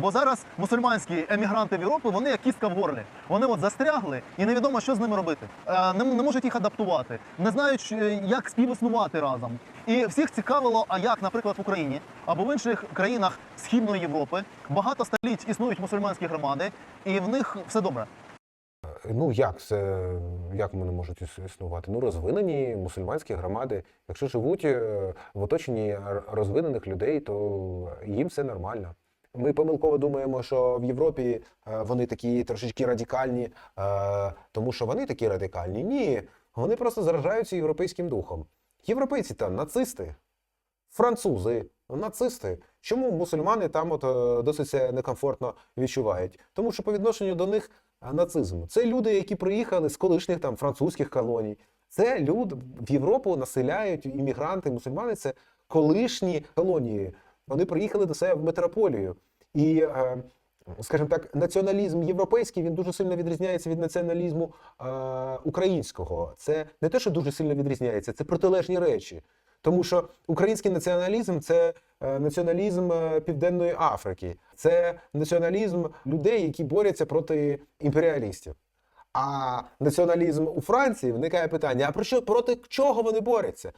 Бо зараз мусульманські емігранти в Європу, вони як кістка в горлі. Вони от застрягли, і невідомо, що з ними робити. Е, Не, не можуть їх адаптувати, не знають, як співіснувати разом. І всіх цікавило, а як, наприклад, в Україні або в інших країнах Східної Європи багато століть існують мусульманські громади, і в них все добре. Ну як це як вони можуть існувати? Ну розвинені мусульманські громади. Якщо живуть е, в оточенні розвинених людей, то їм все нормально. Ми помилково думаємо, що в Європі е, вони такі трошечки радикальні, е, тому що вони такі радикальні. Ні, вони просто заражаються європейським духом. Європейці там нацисти, французи, нацисти. Чому мусульмани там от е, досить некомфортно відчувають? Тому що по відношенню до них нацизм. Це люди, які приїхали з колишніх там французьких колоній. Це люди в Європу населяють іммігранти, мусульмани це колишні колонії. Вони приїхали до себе в метрополію. І, е, скажімо так, націоналізм європейський він дуже сильно відрізняється від націоналізму е, українського. Це не те, що дуже сильно відрізняється, це протилежні речі. Тому що український націоналізм це е, націоналізм Південної Африки, це націоналізм людей, які борються проти імперіалістів. А націоналізм у Франції виникає питання: а про що проти чого вони борються?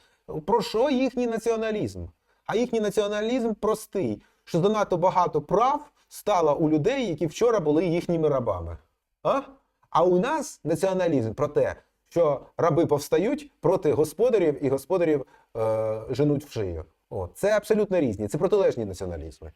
Про що їхній націоналізм? А їхній націоналізм простий, що занадто багато прав стало у людей, які вчора були їхніми рабами. А? А у нас націоналізм про те, що раби повстають проти господарів і господарів е, женуть в шию. О, це абсолютно різні, це протилежні націоналізми.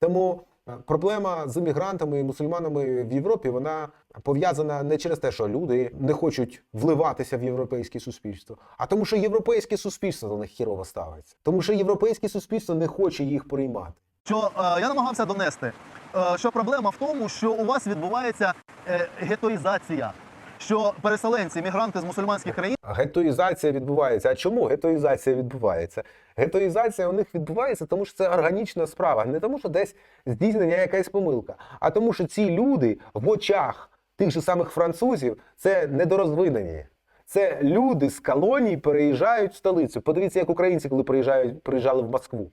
Тому е, проблема з іммігрантами і мусульманами в Європі вона пов'язана не через те, що люди не хочуть вливатися в європейське суспільство, а тому, що європейське суспільство до них хірово ставиться. Тому що європейське суспільство не хоче їх приймати. Що е, я намагався донести, е, що проблема в тому, що у вас відбувається е, гетоїзація, що переселенці, мігранти з мусульманських країн. Гетоїзація відбувається. А чому гетоїзація відбувається? Гетоїзація у них відбувається, тому що це органічна справа, не тому, що десь здійснення якась помилка, а тому, що ці люди в очах тих же самих французів це недорозвинені. Це люди з колоній переїжджають в столицю. Подивіться, як українці, коли приїжджають, приїжджали в Москву.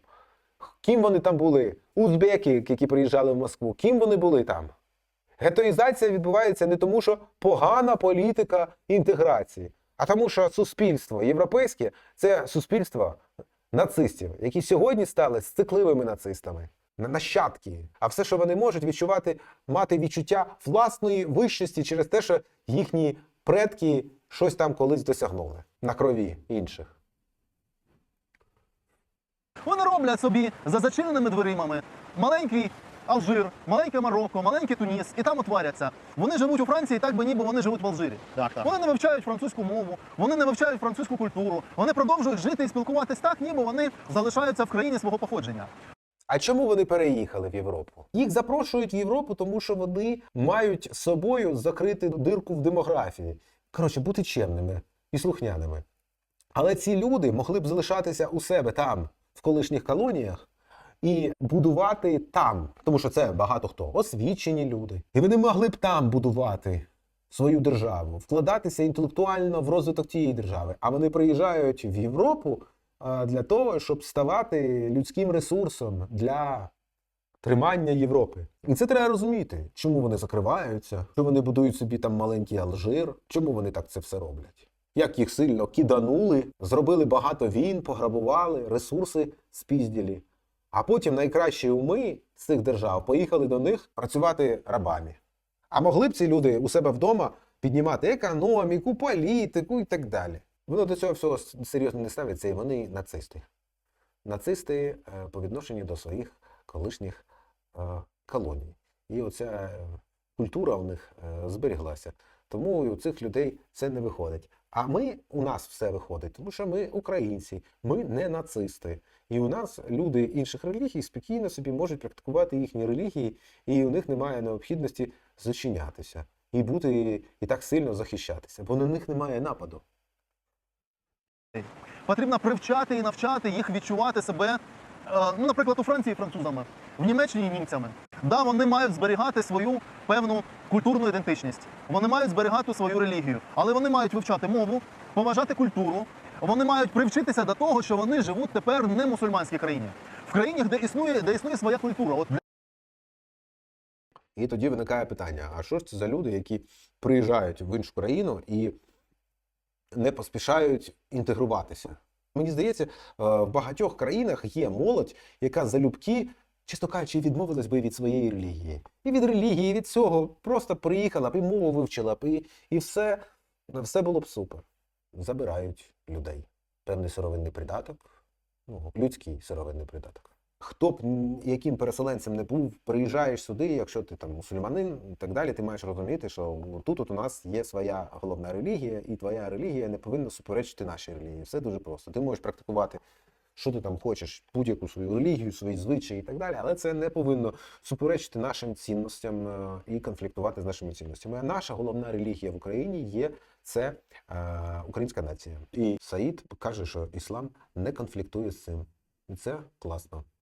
Ким вони там були? Узбеки, які приїжджали в Москву. Ким вони були там? Гетоїзація відбувається не тому, що погана політика інтеграції, а тому, що суспільство європейське це суспільство нацистів, які сьогодні стали сцикливими нацистами, нащадки. А все, що вони можуть відчувати, мати відчуття власної вищості через те, що їхні предки щось там колись досягнули на крові інших. Вони роблять собі за зачиненими дверима маленький Алжир, маленьке Марокко, маленький Туніс, і там отваряться. Вони живуть у Франції так, би ніби вони живуть в Алжирі. Так, так. Вони не вивчають французьку мову, вони не вивчають французьку культуру. Вони продовжують жити і спілкуватись так, ніби вони залишаються в країні свого походження. А чому вони переїхали в Європу? Їх запрошують в Європу, тому що вони мають собою закрити дирку в демографії. Коротше, бути чемними і слухняними. Але ці люди могли б залишатися у себе там, в колишніх колоніях, і будувати там, тому що це багато хто освічені люди. І вони могли б там будувати свою державу, вкладатися інтелектуально в розвиток тієї держави. А вони приїжджають в Європу для того, щоб ставати людським ресурсом для тримання Європи. І це треба розуміти, чому вони закриваються, що вони будують собі там маленький Алжир, чому вони так це все роблять. Як їх сильно киданули, зробили багато війн, пограбували, ресурси спізділі. А потім найкращі уми з цих держав поїхали до них працювати рабами. А могли б ці люди у себе вдома піднімати економіку, політику і так далі. Воно до цього всього серйозно не ставиться, і вони нацисти. Нацисти е, по відношенню до своїх колишніх е, колоній. І оця е, культура у них зберіглася. Тому і у цих людей це не виходить. А ми у нас все виходить, тому що ми українці, ми не нацисти. І у нас люди інших релігій спокійно собі можуть практикувати їхні релігії, і у них немає необхідності зачинятися і бути і так сильно захищатися, бо на них немає нападу. Потрібно привчати і навчати їх відчувати себе, е, ну, наприклад, у Франції французами, в Німеччині німцями. Да, вони мають зберігати свою певну культурну ідентичність. Вони мають зберігати свою релігію, але вони мають вивчати мову, поважати культуру. Вони мають привчитися до того, що вони живуть тепер не в мусульманській країні, в країні, де існує, де існує своя культура. От І тоді виникає питання: а що ж це за люди, які приїжджають в іншу країну і не поспішають інтегруватися? Мені здається, е, в багатьох країнах є молодь, яка залюбки, чесно кажучи, відмовилась би від своєї релігії. І від релігії, і від цього просто приїхала б і мову вивчила б, і, і все, все було б супер. Забирають людей. Певний сировинний придаток, ну, людський сировинний придаток. Хто б яким переселенцем не був, приїжджаєш сюди, якщо ти там мусульманин і так далі, ти маєш розуміти, що тут от у нас є своя головна релігія, і твоя релігія не повинна суперечити нашій релігії. Все дуже просто. Ти можеш практикувати, що ти там хочеш, будь-яку свою релігію, свої звичаї і так далі, але це не повинно суперечити нашим цінностям е, і конфліктувати з нашими цінностями. А наша головна релігія в Україні є це е, українська нація. І Саїд каже, що іслам не конфліктує з цим. І це класно.